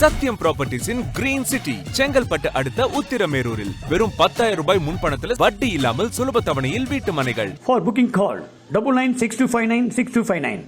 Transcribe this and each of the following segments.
சத்யம் ப்ராப்பர்ட்டிஸின் green city Chengalpattu அடுத்த உத்திரமேரூரில் வெறும் பத்தாயிரம் ரூபாய் முன்பணத்தில் வட்டி இல்லாமல் சுலப தவணையில் வீட்டு மனைகள் For booking call double nine six two five nine six two five nine.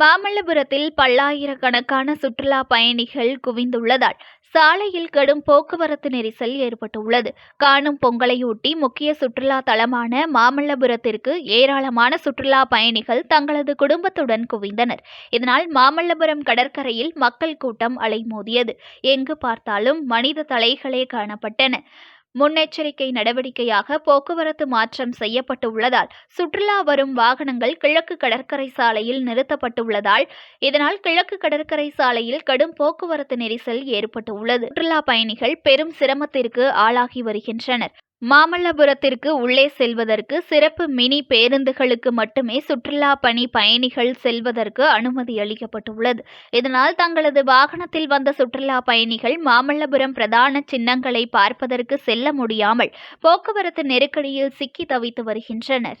மாமல்லபுரத்தில் பல்லாயிரக்கணக்கான சுற்றுலா பயணிகள் குவிந்துள்ளதால் சாலையில் கடும் போக்குவரத்து நெரிசல் ஏற்பட்டுள்ளது. காணும் பொங்கலையொட்டி முக்கிய சுற்றுலா தலமான மாமல்லபுரத்திற்கு ஏராளமான சுற்றுலா பயணிகள் தங்களது குடும்பத்துடன் குவிந்தனர். இதனால் மாமல்லபுரம் கடற்கரையில் மக்கள் கூட்டம் அலைமோதியது. எங்கு பார்த்தாலும் மனித தலைகளே காணப்பட்டன. முன்னெச்சரிக்கை நடவடிக்கையாக போக்குவரத்து மாற்றம் செய்யப்பட்டுள்ளதால் சுற்றுலா வரும் வாகனங்கள் கிழக்கு கடற்கரை சாலையில் நிறுத்தப்பட்டுள்ளதால் இதனால் கிழக்கு கடற்கரை சாலையில் கடும் போக்குவரத்து நெரிசல் ஏற்பட்டுள்ளது. சுற்றுலா பயணிகள் பெரும் சிரமத்திற்கு ஆளாகி வருகின்றனர். மாமல்லபுரத்திற்கு உள்ளே செல்வதற்கு சிறப்பு மினி பேருந்துகளுக்கு மட்டுமே சுற்றுலா பணி பயணிகள் செல்வதற்கு அனுமதி அளிக்கப்பட்டுள்ளது. இதனால் தங்களது வாகனத்தில் வந்த சுற்றுலா பயணிகள் மாமல்லபுரம் பிரதான சின்னங்களை பார்ப்பதற்கு செல்ல முடியாமல் போக்குவரத்து நெருக்கடியில் சிக்கி தவித்து வருகின்றனர்.